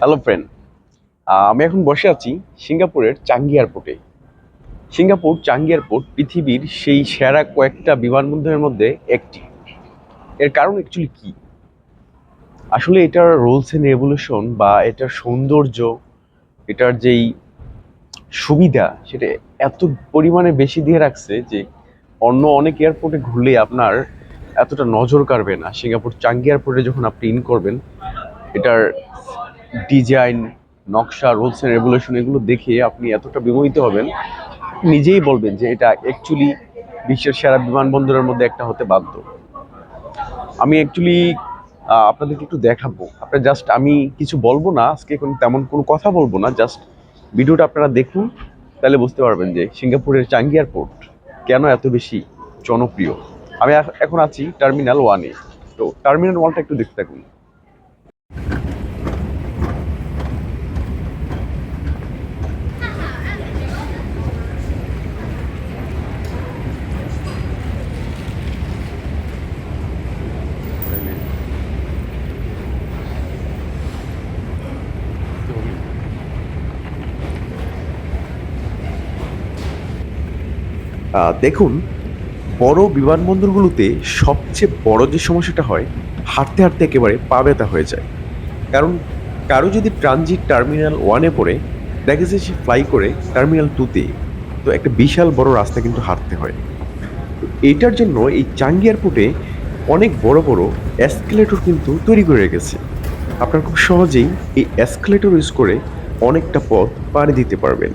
Hello friend আমি এখন বসে আছি সিঙ্গাপুরের চাঙ্গি এয়ারপোর্টে। সিঙ্গাপুর চাঙ্গি এয়ারপোর্ট পৃথিবীর সেই সেরা কয়েকটা বিমানবন্দরের মধ্যে একটি। এর কারণ অ্যাকচুয়ালি কি? আসলে এটার রুলস এন্ড রেগুলেশন বা এটার সৌন্দর্য, এটার যেই সুবিধা, সেটা এত পরিমাণে বেশি দিয়ে রাখছে যে অন্য অনেক এয়ারপোর্টে ঘুরলে আপনার এতটা নজর কাড়বে না। সিঙ্গাপুর চাঙ্গি এয়ারপোর্টে যখন আপনি ইন করবেন, এটার ডিজাইন, নকশা, রুলস এন্ড রেগুলেশন এগুলো দেখে আপনি এতটা বিমোহিত হবেন নিজেই বলবেন যে এটা অ্যাকচুয়ালি বিশ্বের সেরা বিমানবন্দরের মধ্যে একটা হতে বাধ্য। আমি অ্যাকচুয়ালি আপনাদেরকে একটু দেখাবো। আপনার জাস্ট আমি কিছু বলব না, আজকে কোনো তেমন কোনো কথা বলব না জাস্ট ভিডিওটা আপনারা দেখুন, তাহলে বুঝতে পারবেন যে সিঙ্গাপুরের চাঙ্গি এয়ারপোর্ট কেন এত বেশি জনপ্রিয়। আমি এখন আছি টার্মিনাল ওয়ানে। তো টার্মিনাল ওয়ানটা একটু দেখতে থাকুন। দেখুন, বড় বিমানবন্দরগুলোতে সবচেয়ে বড় যে সমস্যাটা হয়, হাঁটতে হাঁটতে একেবারে পা ব্যথা হয়ে যায়। কারণ কারও যদি ট্রানজিট টার্মিনাল ওয়ানে পড়ে, দেখা যায় সে ফ্লাই করে টার্মিনাল টুতে তো। একটা বিশাল বড় রাস্তা কিন্তু হাঁটতে হয়। এটার জন্য এই চাঙ্গি এয়ারপোর্টে অনেক বড় বড় অ্যাসকেলেটর কিন্তু তৈরি করে রেখেছে। আপনারা খুব সহজেই এই অ্যাসকেলেটর ইউজ করে অনেকটা পথ পাড়ি দিতে পারবেন।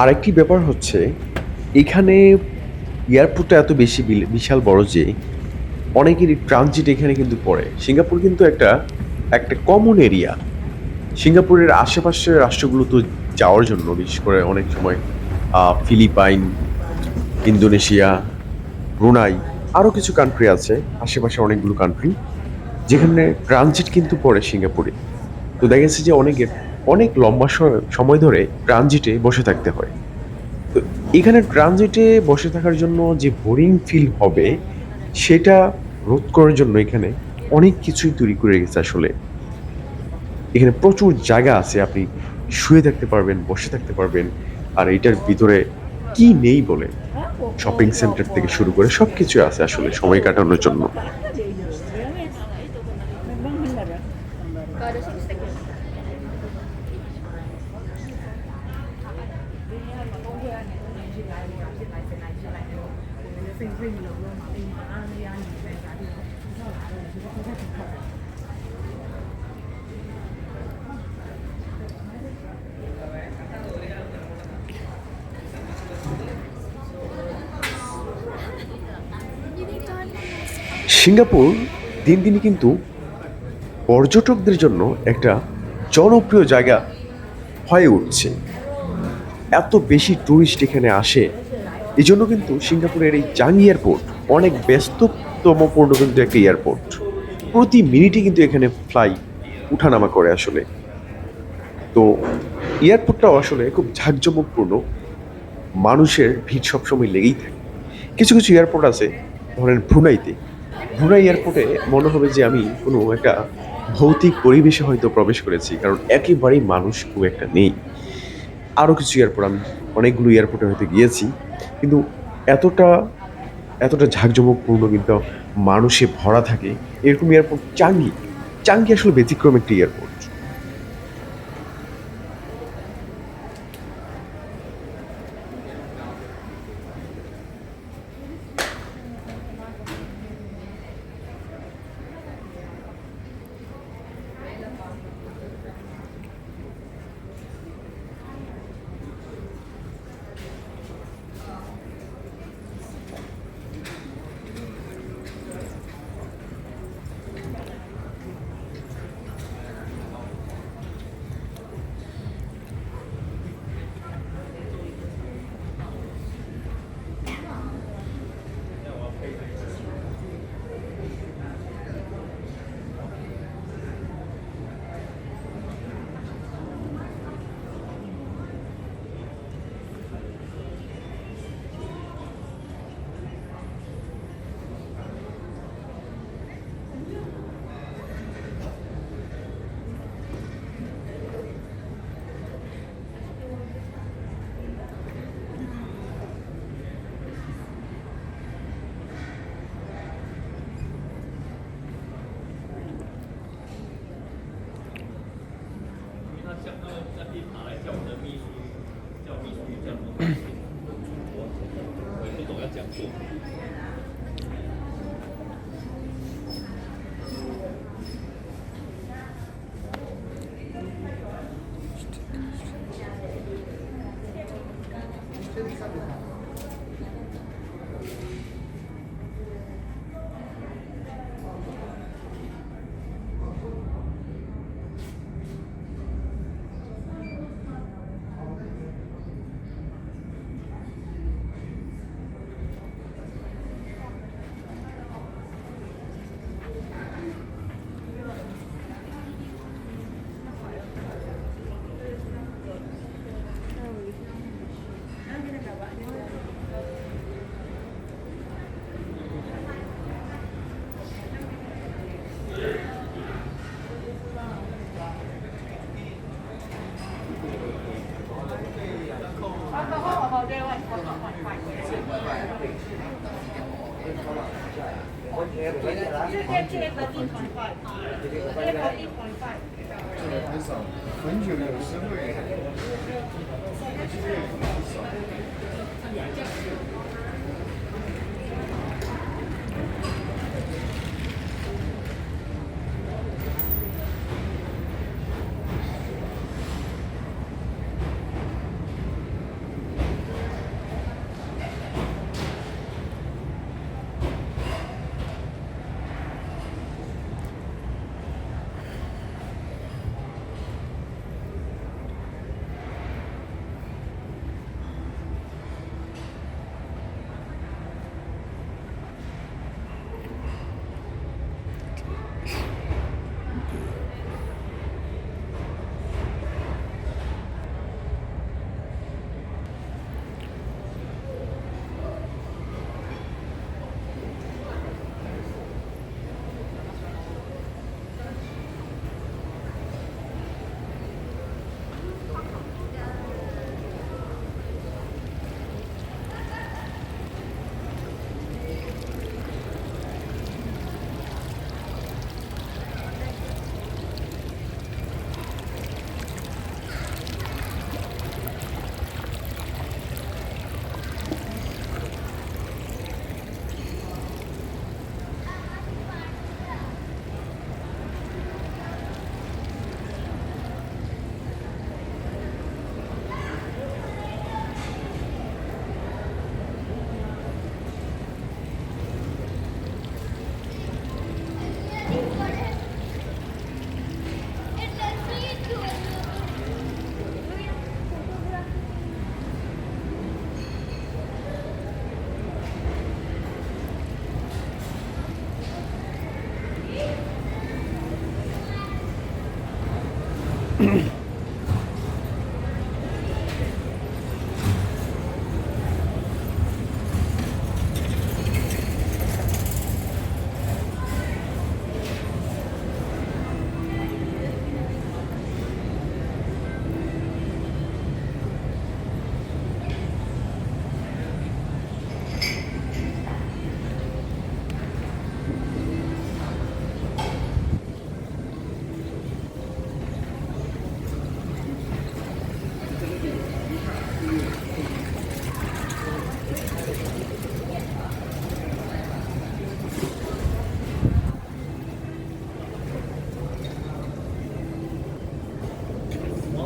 আরেকটি ব্যাপার হচ্ছে, এখানে এয়ারপোর্টটা এত বেশি বিশাল বড় যে, অনেকেরই ট্রানজিট এখানে কিন্তু পড়ে। সিঙ্গাপুর কিন্তু একটা একটা কমন এরিয়া সিঙ্গাপুরের আশেপাশের রাষ্ট্রগুলো তো যাওয়ার জন্য, বিশেষ করে অনেক সময় ফিলিপাইন, ইন্দোনেশিয়া, ব্রুনাই, আরও কিছু কান্ট্রি আছে, আশেপাশে অনেকগুলো কান্ট্রি যেখানে ট্রানজিট কিন্তু পড়ে সিঙ্গাপুরে। তো দেখা যে অনেকের অনেক লম্বা সময় ধরে ট্রানজিটে বসে থাকতে হয়। তো এখানে ট্রানজিটে বসে থাকার জন্য যে বোরিং ফিল হবে সেটা রোধ করার জন্য এখানে অনেক কিছুই তৈরি করে গেছে আসলে। এখানে প্রচুর জায়গা আছে আপনি শুয়ে থাকতে পারবেন বসে থাকতে পারবেন আর এটার ভিতরে কি নেই বলে? শপিং সেন্টার থেকে শুরু করে সব কিছু আছে আসলে সময় কাটানোর জন্য। সিঙ্গাপুর দিন দিনই কিন্তু পর্যটকদের জন্য একটা জনপ্রিয় জায়গা হয়ে উঠছে। এত বেশি ট্যুরিস্ট এখানে আসে এই জন্য কিন্তু সিঙ্গাপুরের এই চাঙ্গি এয়ারপোর্ট অনেক ব্যস্ততমপূর্ণ কিন্তু একটা এয়ারপোর্ট প্রতি মিনিটে কিন্তু এখানে ফ্লাই উঠানামা করে আসলে। তো এয়ারপোর্টটাও আসলে খুব ঝাঁকজমকপূর্ণ, মানুষের ভিড় সবসময় লেগেই থাকে। কিছু কিছু এয়ারপোর্ট আছে, ধরেন ভ্রুনাইতে ভ্রুনাই এয়ারপোর্টে মনে হবে যে আমি কোনো একটা ভৌতিক পরিবেশে হয়তো প্রবেশ করেছি, কারণ একেবারেই মানুষ খুব একটা নেই। আরও কিছু এয়ারপোর্ট, আমি অনেকগুলো এয়ারপোর্টে হয়তো গিয়েছি, কিন্তু এতটা এতটা ঝাঁকঝমকপূর্ণ কিন্তু মানুষে ভরা থাকে। এরকম এয়ারপোর্ট, চাঙ্গি চাঙ্গি আসলে ব্যতিক্রম একটি এয়ারপোর্ট। 很少，很久有时会。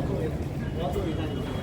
作为我要注意一下